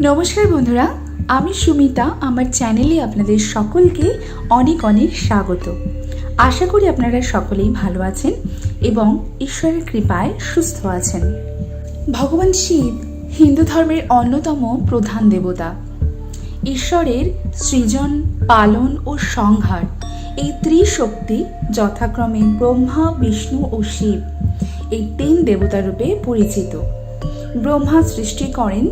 নমস্কার বন্ধুরা, আমি সুমিতা, আমার চ্যানেলে আপনাদের সকলকে অনেক অনেক স্বাগত। আশা করি আপনারা সকলেই ভালো আছেন এবং ঈশ্বরের কৃপায় সুস্থ আছেন। ভগবান শিব হিন্দু ধর্মের অন্যতম প্রধান দেবতা। ঈশ্বরের সৃজন, পালন ও সংহার এই ত্রিশক্তি যথাক্রমে ব্রহ্মা, বিষ্ণু ও শিব এই তিন দেবতা রূপে পরিচিত। ব্রহ্মা সৃষ্টি করেন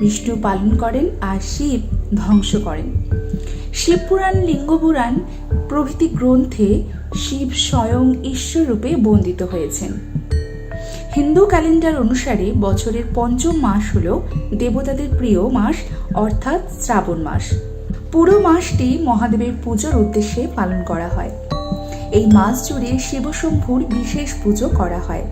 বিষ্ণু পালন করেন আর শিব ধ্বংস করেন। শিবপুরাণ, লিঙ্গপুরাণ প্রভৃতি গ্রন্থে শিব স্বয়ং ঈশ্বর রূপে বন্দিত হয়েছেন। হিন্দু ক্যালেন্ডার অনুসারে বছরের পঞ্চম মাস হল দেবতাদের প্রিয় মাস, অর্থাৎ শ্রাবণ মাস। পুরো মাসটি মহাদেবের পুজোর উদ্দেশ্যে পালন করা হয়। এই মাস জুড়ে শিবশম্ভুর বিশেষ পুজো করা হয়।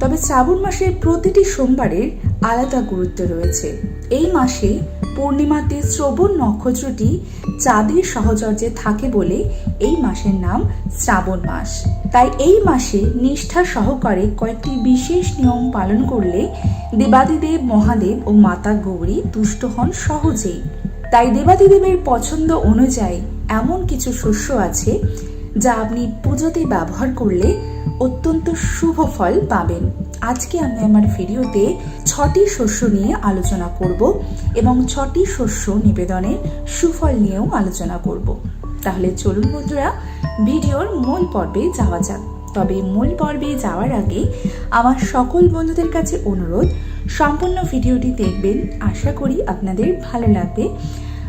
তবে শ্রাবণ মাসের প্রতিটি সোমবারের আলাদা গুরুত্ব রয়েছে। এই মাসে পূর্ণিমাতে শ্রবণ নক্ষত্রটি চাঁদের সহচর্যে থাকে বলে এই মাসের নাম শ্রাবণ মাস। তাই এই মাসে নিষ্ঠা সহকারে কয়েকটি বিশেষ নিয়ম পালন করলে দেবাদিদেব, মহাদেব ও মাতা গৌরী তুষ্ট হন সহজেই। তাই দেবাদিদেবের পছন্দ অনুযায়ী এমন কিছু শস্য আছে যা আপনি পুজোতে ব্যবহার করলে অত্যন্ত শুভ ফল পাবেন। আজকে আমি আমার ভিডিওতে ছটি শস্য নিয়ে আলোচনা করব এবং ছটি শস্য নিবেদনের সুফল নিয়েও আলোচনা করব। তাহলে চলুন বন্ধুরা, ভিডিওর মূল পর্বে যাওয়া যাক। তবে মূল পর্বে যাওয়ার আগে আমার সকল বন্ধুদের কাছে অনুরোধ, সম্পূর্ণ ভিডিওটি দেখবেন। আশা করি আপনাদের ভালো লাগবে।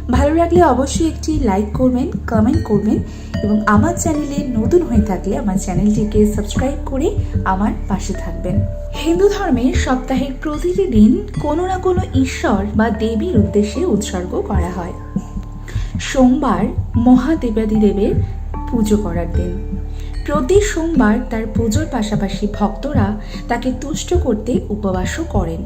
ভালো লাগলে অবশ্যই একটি লাইক করবেন কমেন্ট করবেন এবং আমার চ্যানেলে নতুন হয়ে থাকলে আমার চ্যানেলটিকে সাবস্ক্রাইব করে আমার পাশে থাকবেন। হিন্দু ধর্মে সপ্তাহের প্রতিটি দিন কোনো না কোনো ঈশ্বর বা দেবীর উদ্দেশ্যে উৎসর্গ করা হয়। সোমবার মহাদেবাদিদেবের পুজো করার দিন। প্রতি সোমবার তার পুজোর পাশাপাশি ভক্তরা তাকে তুষ্ট করতে উপবাসও করেন।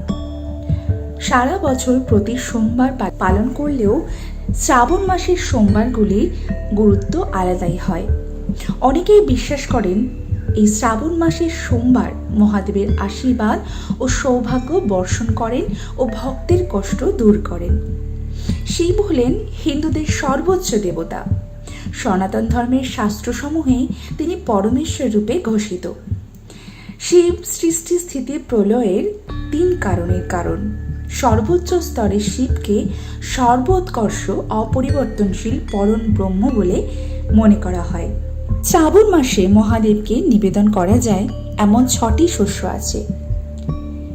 সারা বছর প্রতি সোমবার পালন করলেও শ্রাবণ মাসের সোমবারগুলির গুরুত্ব আলাদাই হয়। অনেকেই বিশ্বাস করেন, এই শ্রাবণ মাসের সোমবার মহাদেবের আশীর্বাদ ও সৌভাগ্য বর্ষণ করেন ও ভক্তের কষ্ট দূর করেন। শিব হলেন হিন্দুদের সর্বোচ্চ দেবতা। সনাতন ধর্মের শাস্ত্রসমূহে তিনি পরমেশ্বর রূপে ঘোষিত। শিব সৃষ্টি স্থিতি প্রলয়ের তিন কারণের কারণ। সর্বোচ্চ স্তরে শিবকে সর্বোৎকর্ষ অপরিবর্তনশীল পরম ব্রহ্ম বলে মনে করা হয়। শ্রাবণ মাসে মহাদেবকে নিবেদন করা যায়, এমন ছটি শস্য আছে।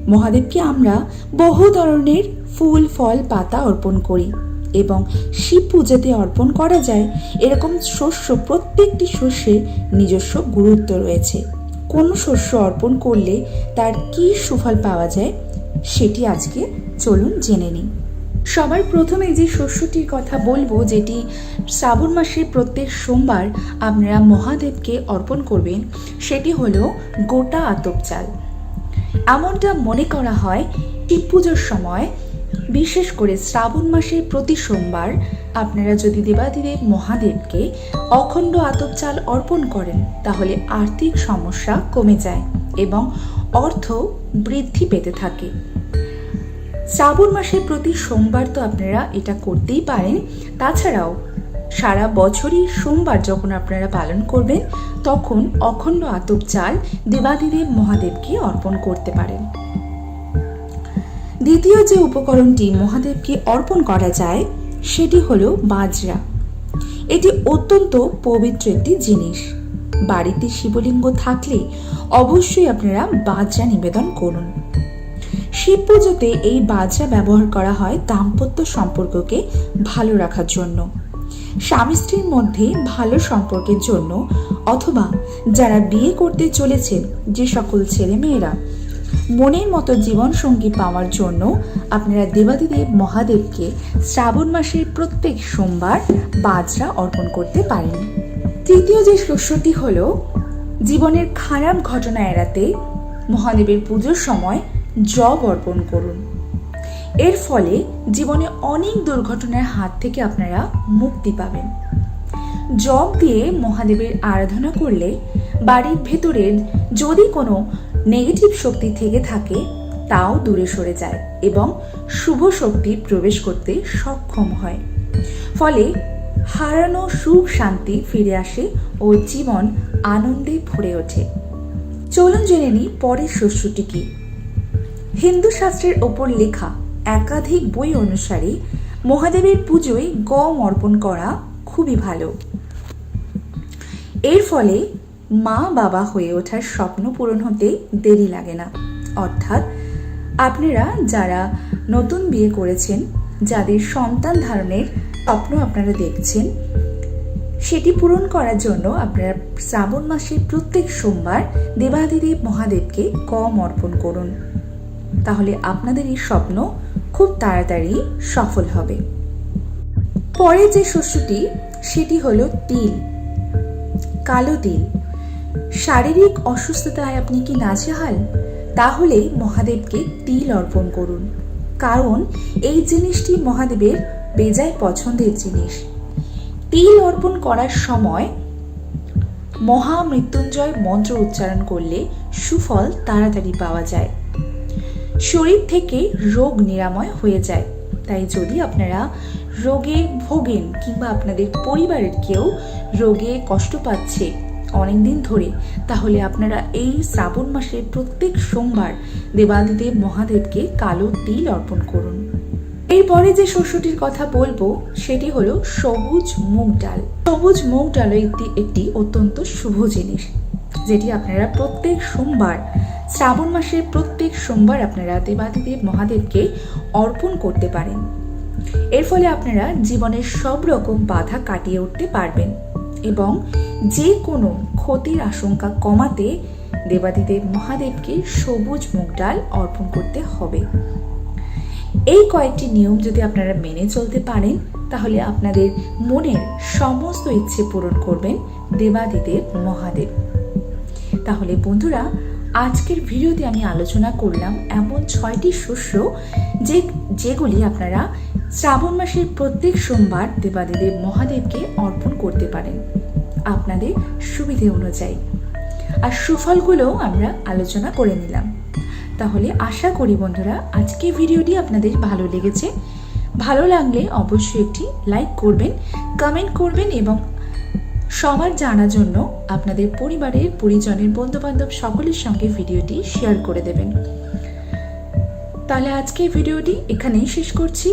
মহাদেবকে আমরা বহু ধরনের ফুল, ফল, পাতা অর্পণ করি এবং শিব পূজাতে অর্পণ করা যায়। এরকম শস্য প্রত্যেকটি শস্যের নিজস্ব গুরুত্ব রয়েছে। কোন শস্য অর্পণ করলে তার কি সুফল পাওয়া যায় সেটি আজকে চলুন জেনে নিই। সবার প্রথমে যে শস্যটির কথা বলব, যেটি শ্রাবণ মাসের প্রত্যেক সোমবার আপনারা মহাদেবকে অর্পণ করবেন, সেটি হলো গোটা আতপ চাল। এমনটা মনে করা হয় শিব পুজোর সময়, বিশেষ করে শ্রাবণ মাসের প্রতি সোমবার আপনারা যদি দেবাদিদেব মহাদেবকে অখণ্ড আতপ চাল অর্পণ করেন, তাহলে আর্থিক সমস্যা কমে যায় এবং অর্থ বৃদ্ধি পেতে থাকে। শ্রাবণ মাসের প্রতি সোমবার তো আপনারা এটা করতেই পারেন। তাছাড়াও সারা বছরই সোমবার যখন আপনারা পালন করবেন, তখন অখণ্ড আতপ চাল দেবাদিদেব মহাদেবকে অর্পণ করতে পারেন। দ্বিতীয় যে উপকরণটি মহাদেবকে অর্পণ করা যায়, সেটি হলো বাজরা। এটি অত্যন্ত পবিত্র একটি জিনিস। বাড়িতে শিবলিঙ্গ থাকলে অবশ্যই আপনারা বাজরা নিবেদন করুন। শিব পুজোতে এই বাজরা ব্যবহার করা হয় দাম্পত্য সম্পর্ককে ভালো রাখার জন্য। স্বামী স্ত্রীর মধ্যে ভালো সম্পর্কের জন্য অথবা যারা বিয়ে করতে চলেছেন যে সকল ছেলেমেয়েরা, মনের মতো জীবনসঙ্গী পাওয়ার জন্য আপনারা দেবাদিদেব মহাদেবকে শ্রাবণ মাসের প্রত্যেক সোমবার বাজরা অর্পণ করতে পারেন। তৃতীয় যে শস্যটি হল, জীবনের খারাপ ঘটনা এড়াতে মহাদেবের পুজোর সময় জব অর্পণ করুন। এর ফলে জীবনে অনেক দুর্ঘটনার হাত থেকে আপনারা মুক্তি পাবেন। জব দিয়ে মহাদেবের আরাধনা করলে বাড়ির ভেতরের যদি কোনো নেগেটিভ শক্তি থেকে থাকে, তাও দূরে সরে যায় এবং শুভ শক্তি প্রবেশ করতে সক্ষম হয়। ফলে হারানো সুখ, শান্তি ফিরে আসে ও জীবন আনন্দে ভরে ওঠে। চলুন জেনে নিই পরের শস্যটি কি। হিন্দু শাস্ত্রের ওপর লেখা একাধিক বই অনুসারে মহাদেবের পুজোয় গম অর্পণ করা খুবই ভালো। এর ফলে মা বাবা হয়ে ওঠার স্বপ্ন পূরণ হতে দেরি লাগে না। অর্থাৎ আপনারা যারা নতুন বিয়ে করেছেন, যাদের সন্তান ধারণের স্বপ্ন আপনারা দেখছেন, সেটি পূরণ করার জন্য আপনারা শ্রাবণ মাসের প্রত্যেক সোমবার দেবাদিদেব মহাদেবকে কম অর্পণ করুন। তাহলে আপনাদের এই স্বপ্ন খুব তাড়াতাড়ি সফল হবে। পরে যে শস্যটি সেটি হলো তিল, কালো তিল। শারীরিক অসুস্থতায় আপনি কি নাজেহাল? তাহলে মহাদেবকে তিল অর্পণ করুন। কারণ এই জিনিসটি মহাদেবের বেজায় পছন্দের জিনিস। তিল অর্পণ করার সময় মহামৃত্যুঞ্জয় মন্ত্র উচ্চারণ করলে সুফল তাড়াতাড়ি পাওয়া যায়। শরীর থেকে রোগ নিরাময় হয়ে যায়। তাই যদি আপনারা রোগে ভোগেন কিংবা আপনাদের পরিবারের কেউ রোগে কষ্ট পাচ্ছে অনেকদিন ধরে, তাহলে আপনারা এই শ্রাবণ মাসের প্রত্যেক সোমবার দেবাদিদেব মহাদেবকে কালো তিল অর্পণ করুন। এরপরে যে শস্যটির কথা বলব, সেটি হলো সবুজ মুগ ডাল। সবুজ মুগ ডাল একটি একটি অত্যন্ত শুভ জিনিস, যেটি আপনারা প্রত্যেক সোমবার, শ্রাবণ মাসের প্রত্যেক সোমবার আপনারা দেবাদিদেব মহাদেবকে অর্পণ করতে পারেন। এর ফলে আপনারা জীবনের সব রকম বাধা কাটিয়ে উঠতে পারবেন এবং যে কোনো ক্ষতির আশঙ্কা কমাতে দেবাদিদেব মহাদেবকে সবুজ মুগ ডাল অর্পণ করতে হবে। এই কয়েকটি নিয়ম যদি আপনারা মেনে চলতে পারেন, তাহলে আপনাদের মনের সমস্ত ইচ্ছে পূরণ করবেন দেবাদিদেব মহাদেব। তাহলে বন্ধুরা, আজকের ভিডিওতে আমি আলোচনা করলাম এমন ছয়টি শস্য যে, যেগুলি আপনারা শ্রাবণ মাসের প্রত্যেক সোমবার দেবাদেদেব মহাদেবকে অর্পণ করতে পারেন আপনাদের সুবিধে অনুযায়ী। আর সুফলগুলোও আমরা আলোচনা করে নিলাম। তাহলে আশা করি বন্ধুরা আজকে ভিডিওটি আপনাদের ভালো লেগেছে। ভালো লাগলে অবশ্যই একটি লাইক করবেন, কমেন্ট করবেন এবং সবার জানার জন্য আপনাদের পরিবারের, পরিজনের, বন্ধুবান্ধব সকলের সঙ্গে ভিডিওটি শেয়ার করে দেবেন। তাহলে আজকে ভিডিওটি এখানেই শেষ করছি।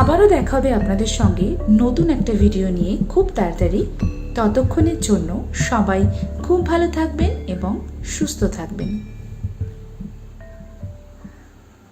আবারও দেখা হবে আপনাদের সঙ্গে নতুন একটা ভিডিও নিয়ে খুব তাড়াতাড়ি। ততক্ষণের জন্য সবাই খুব ভালো থাকবেন এবং সুস্থ থাকবেন।